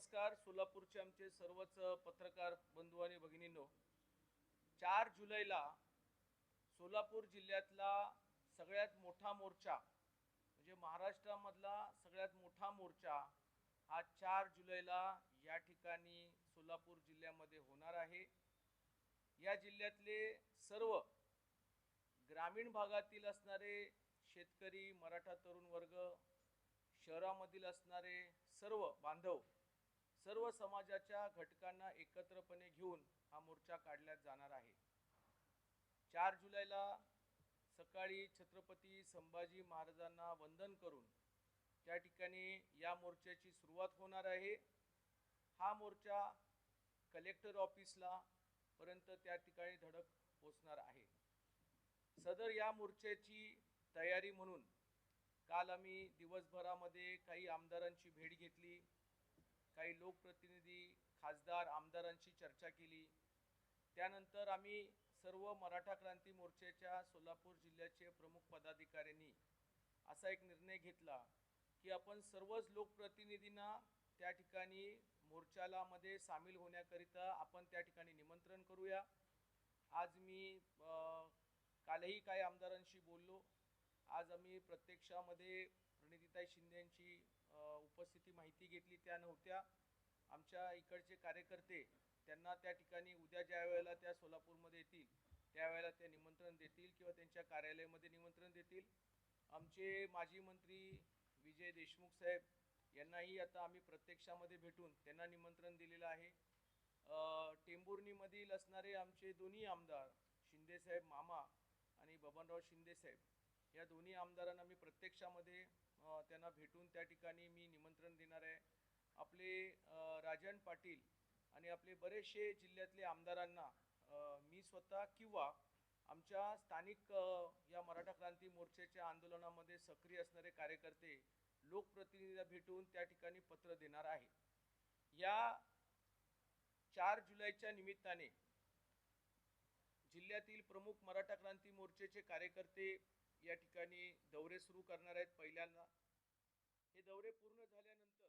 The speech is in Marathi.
नमस्कार सोलापूरचे आमचे सर्वच पत्रकार बंधू आणि भगिनींनो. चार जुलैला सोलापूर जिल्ह्यातला सगळ्यात मोठा मोर्चा म्हणजे महाराष्ट्रामधला सगळ्यात मोठा मोर्चा हा चार जुलैला या ठिकाणी सोलापूर जिल्ह्यामध्ये होणार आहे. या जिल्ह्यातले सर्व ग्रामीण भागातील असणारे शेतकरी मराठा तरुण वर्ग शहरामधील असणारे सर्व बांधव सर्व समाजाच्या घटकांना एकत्रपणे घेऊन हा मोर्चा काढण्यात जाणार आहे. चार जुलैला सकाळी छत्रपती संभाजी महाराजांना वंदन करून त्या ठिकाणी या मोर्चाची सुरुवात होणार आहे. हा मोर्चा कलेक्टर ऑफिसला पर्यंत त्या ठिकाणी धडक पोचणार आहे. सदर या मोर्चाची तयारी म्हणून काल आम्ही दिवसभरामध्ये काही आमदारांची भेट घेतली. काही लोकप्रतिनिधी खासदार आमदारांशी चर्चा केली. त्यानंतर आम्ही सर्व मराठा क्रांती मोर्चाच्या सोलापूर जिल्ह्याचे प्रमुख पदाधिकाऱ्यांनी असा एक निर्णय घेतला की आपण सर्वच लोकप्रतिनिधींना त्या ठिकाणी मोर्चाला मध्ये सामील होण्याकरिता आपण त्या ठिकाणी निमंत्रण करूया. आज मी कालही काही आमदारांशी बोललो. आज आम्ही प्रत्यक्षामध्ये प्रणितीताई शिंदेंची यांची उपस्थिती माहिती घेतली. त्या नव्हत्या. आमच्या इकडचे कार्यकर्ते त्यांना त्या ठिकाणी उद्या ज्या वेळेला त्या सोलापूरमध्ये येतील त्यावेळेला ते निमंत्रण देतील किंवा त्यांच्या कार्यालयामध्ये निमंत्रण देतील. आमचे माजी मंत्री विजय देशमुख साहेब यांनाही आता आम्ही प्रत्यक्षामध्ये भेटून त्यांना निमंत्रण दिलेलं आहे. अ, टेंभुर्णीमधील असणारे आमचे दोन्ही आमदार शिंदेसाहेब मामा आणि बबनराव शिंदेसाहेब या दोन्ही आमदारांना मी प्रत्यक्षामध्ये त्यांना भेटून त्या ठिकाणी मी निमंत्रण देणार आहे. आपले राजन पाटील आणि आपले बरेचसे जिल्ह्यातले आमदारांना मी स्वतः किंवा आमच्या स्थानिक या मराठा क्रांती मोर्चाच्या आंदोलनामध्ये सक्रिय असणारे कार्यकर्ते लोकप्रतिनिधीला भेटून त्या ठिकाणी पत्र देणार आहे. या चार जुलैच्या निमित्ताने जिल्ह्यातील प्रमुख मराठा क्रांती मोर्चाचे कार्यकर्ते या ठिकाणी दौरे सुरू करणार आहेत पहिल्यांदा. हे दौरे पूर्ण झाल्यानंतर